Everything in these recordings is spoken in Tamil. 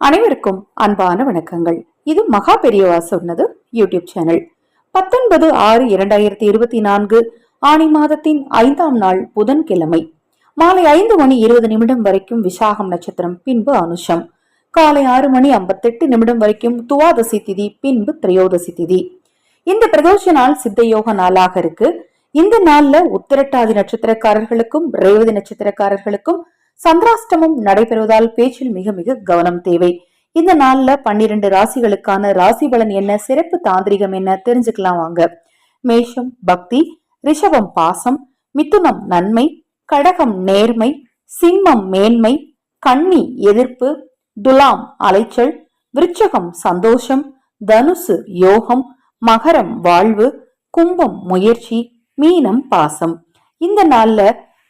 அனைவருக்கும் அன்பான வணக்கங்கள். இது மகா பெரியவா சொன்னது யூடியூப் சேனல். பத்தொன்பது ஆறு இரண்டாயிரத்தி இருபத்தி நான்கு ஆணி மாதத்தின் ஐந்தாம் நாள் புதன்கிழமை. மாலை ஐந்து மணி இருபது நிமிடம் வரைக்கும் விசாகம் நட்சத்திரம் பின்பு அனுஷம். காலை ஆறு மணி ஐம்பத்தெட்டு நிமிடம் வரைக்கும் துவாதசி திதி பின்பு திரையோதசி திதி. இந்த பிரதோஷ நாள் சித்த யோக நாளாக இருக்கு. இந்த நாள்ல உத்திரட்டாதி நட்சத்திரக்காரர்களுக்கும் ரேவதி நட்சத்திரக்காரர்களுக்கும் சந்திராஷ்டமம் நடைபெறுவதால் பேச்சில் மிக மிக கவனம் தேவை. இந்த நாள்ல பன்னிரண்டு ராசிகளுக்கான ராசி பலன் என்ன சிறப்பு தாந்திரிகம் என்ன தெரிஞ்சுக்கலாம் வாங்க. மேஷம் பக்தி ரிஷபம் பாசம் மிதுனம் நன்மை கடகம் நேர்மை சிம்மம் மேன்மை கன்னி எதிர்ப்பு துலாம் அலைச்சல் விருச்சகம் சந்தோஷம் தனுசு யோகம் மகரம் வாழ்வு கும்பம் முயற்சி மீனம் பாசம். இந்த நாள்ல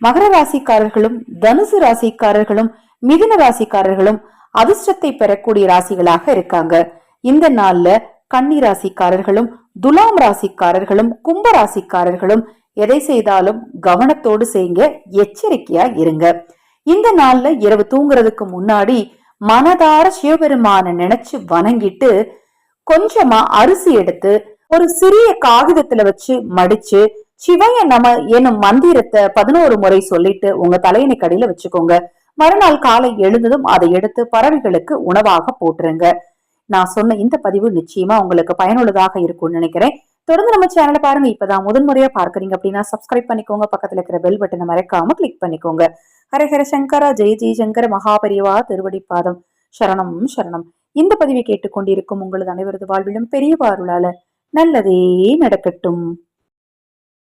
மகர ராசிக்காரர்களும் தனுசு ராசிக்காரர்களும் மிதுன ராசிக்காரர்களும் அதிர்ஷ்டத்தை பெறக்கூடிய ராசிகளாக இருக்காங்க. இந்த நாள்ல கன்னி ராசிக்காரர்களும் துலாம் ராசிக்காரர்களும் கும்ப ராசிக்காரர்களும் எதை செய்தாலும் கவனத்தோடு செய்யுங்க எச்சரிக்கையா இருங்க. இந்த நாள்ல இரவு தூங்குறதுக்கு முன்னாடி மனதார சிவபெருமான நினைச்சு வணங்கிட்டு கொஞ்சமா அரிசி எடுத்து ஒரு சிறிய காகிதத்துல வச்சு மடிச்சு சிவய நம எனும் மந்திரத்தை பதினோரு முறை சொல்லிட்டு உங்க தலையணை கடையில வச்சுக்கோங்க. மறுநாள் காலை எழுந்ததும் அதை எடுத்து பறவைகளுக்கு உணவாக போட்டுருங்க. நான் சொன்ன இந்த பதிவு நிச்சயமா உங்களுக்கு பயனுள்ளதாக இருக்கும்னு நினைக்கிறேன். தொடர்ந்து நம்ம சேனலை பாருங்க. இப்பதான் முதன்முறையா பார்க்கறீங்க அப்படின்னா சப்ஸ்கிரைப் பண்ணிக்கோங்க. பக்கத்துல இருக்கிற பெல் பட்டனை மறக்காம கிளிக் பண்ணிக்கோங்க. ஹரஹர சங்கரா ஜெய ஜெய சங்கர மகாபரிவா திருவடி பாதம். சரணம் சரணம். இந்த பதிவை கேட்டுக்கொண்டிருக்கும் உங்களது அனைவரது வாழ்விலும் பெரிய அருளால நல்லதே நடக்கட்டும்.